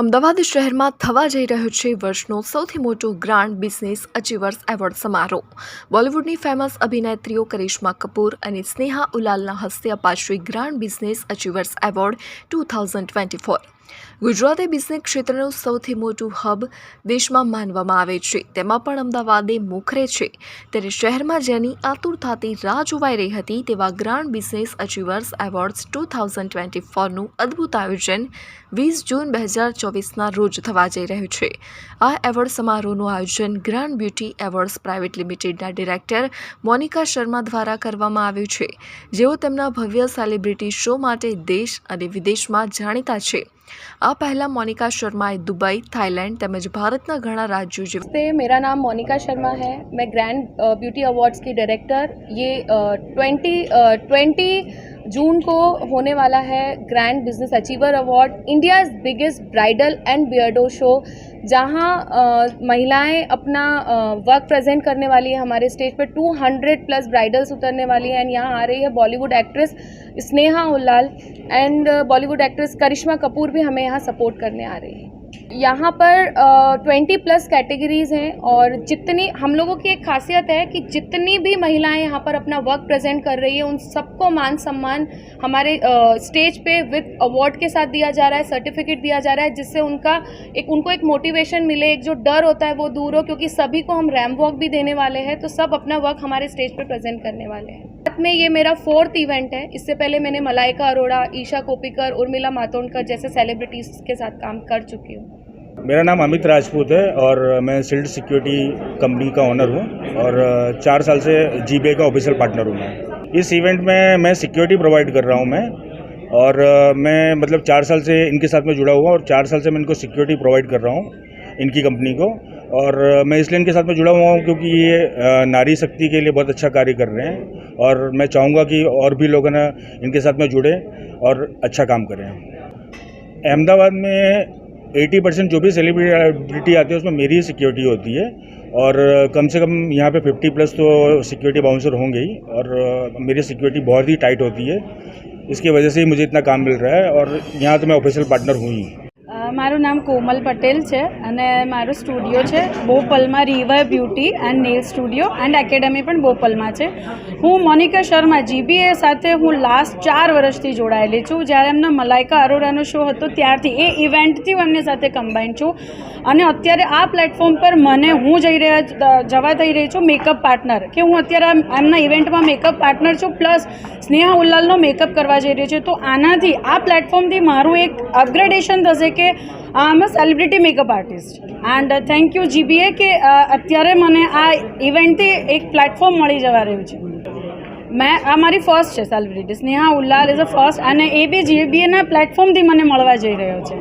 અમદાવાદ શહેરમાં થવા જઈ રહ્યો છે વર્ષનો સૌથી મોટો ગ્રાન્ડ બિઝનેસ અચીવર્સ એવોર્ડ સમારોહ. બોલિવૂડની ફેમસ અભિનેત્રીઓ કરિશ્મા કપૂર અને સ્નેહા ઉલાલના હસ્તે અપાશે grand business achievers award two thousand twenty four. ગુજરાતે બિઝનેસ ક્ષેત્રનું સૌથી મોટું હબ દેશમાં માનવામાં આવે છે. તેમાં પણ અમદાવાદે મોખરે છે. ત્યારે શહેરમાં જેની આતુરતાથી રાહ જોવાઈ રહી હતી તેવા grand business achievers awards two thousand twenty ફોરનું અદ્ભુત આયોજન વીસ જૂન બે હજાર ચોવીસના રોજ થવા જઈ રહ્યું છે. આ એવોર્ડ સમારોહનું આયોજન ગ્રાન્ડ બ્યુટી એવોર્ડ્સ પ્રાઇવેટ લિમિટેડના ડિરેક્ટર મોનિકા શર્મા દ્વારા કરવામાં આવ્યું છે. જેઓ તેમના ભવ્ય સેલિબ્રિટી શો માટે દેશ અને વિદેશમાં જાણીતા છે. આ પહેલાં મોનિકા શર્માએ દુબઈ થાઇલેન્ડ તેમજ ભારતના ઘણા રાજ્યો જેવા नमस्ते मेरा नाम मोनिका शर्मा है मैं ग्रैंड ब्यूटी अवार्ड्स की डायरेक्टर ये ट्वेंटी ट्वेंटी जून को होने वाला है grand business achiever award India's biggest bridal and Beardo show जहाँ महिलाएँ अपना वर्क प्रेजेंट करने वाली है, हमारे स्टेज पे 200 प्लस ब्राइडल्स उतरने वाली हैं एंड यहाँ आ रही है Bollywood actress Sneha Ullal and Bollywood actress Karisma Kapoor भी हमें यहाँ सपोर्ट करने आ रही है। यहाँ पर ट्वेंटी प्लस कैटेगरीज हैं और जितनी, हम लोगों की एक खासियत है कि जितनी भी महिलाएँ यहाँ पर अपना वर्क प्रेजेंट कर रही है, उन सबको मान सम्मान हमारे स्टेज पे विद अवार्ड के साथ दिया जा रहा है सर्टिफिकेट दिया जा रहा है, जिससे उनका एक, उनको एक मोटिवेशन मिले, एक जो डर होता है वो दूर हो, क्योंकि सभी को हम रैम वॉक भी देने वाले हैं तो सब अपना वर्क हमारे स्टेज पर प्रेजेंट करने वाले हैं। भारत में ये मेरा फोर्थ इवेंट है, इससे पहले मैंने मलाइका अरोड़ा, ईशा कोपिकर, उर्मिला मातोंडकर जैसे सेलिब्रिटीज़ के साथ काम कर चुकी हूँ। मेरा नाम अमित राजपूत है और मैं सिल्ड सिक्योरिटी कंपनी का ओनर हूँ और चार साल से जी का ऑफिशियल पार्टनर हूँ मैं। इस इवेंट में मैं सिक्योरिटी प्रोवाइड कर रहा हूँ मैं और मैं मतलब चार साल से इनके साथ में जुड़ा हुआ और चार साल से मैं इनको सिक्योरिटी प्रोवाइड कर रहा हूँ इनकी कंपनी को और मैं इसलिए इनके साथ में जुड़ा हुआ हूँ क्योंकि ये नारी शक्ति के लिए बहुत अच्छा कार्य कर रहे हैं और मैं चाहूँगा कि और भी लोग ना इनके साथ में जुड़े और अच्छा काम करें। अहमदाबाद में 80 परसेंट जो भी सेलिब्रिटी आती है, उसमें मेरी ही सिक्योरिटी होती है। और कम से कम यहाँ पे 50 प्लस तो सिक्योरिटी बाउंसर होंगे ही। और मेरी सिक्योरिटी बहुत ही टाइट होती है। इसकी वजह से ही मुझे इतना काम मिल रहा है। और यहाँ तो मैं ऑफिशियल पार्टनर हूँ ही। મારું નામ કોમલ પટેલ છે અને મારો સ્ટુડિયો છે બોપલમાં river beauty and nail studio and academy પણ બોપલમાં છે. હું મોનિકા શર્મા જીબીએ સાથે હું લાસ્ટ ચાર વર્ષથી જોડાયેલી છું. જ્યારે એમનો મલાઇકા અરોરાનો શો હતો ત્યારથી એ ઇવેન્ટથી હું એમની સાથે કમ્બાઈન છું. અને અત્યારે આ પ્લેટફોર્મ પર મને હું જઈ રહ્યા જવા થઈ રહી છું મેકઅપ પાર્ટનર કે હું અત્યારે એમના ઇવેન્ટમાં મેકઅપ પાર્ટનર છું પ્લસ સ્નેહા ઉલ્લાલનો મેકઅપ કરવા જઈ રહ્યો છું. તો આનાથી, આ પ્લેટફોર્મથી મારું એક અપગ્રેડેશન થશે કે આમ a celebrity makeup artist and thank you GBA કે અત્યારે મને આ ઇવેન્ટથી એક પ્લેટફોર્મ મળી જવા રહ્યું છે. મેં, આ મારી ફર્સ્ટ છે celebrity Sneha Ullal is a first અને એ બી જીબીએના પ્લેટફોર્મથી મને મળવા જઈ રહ્યો છે.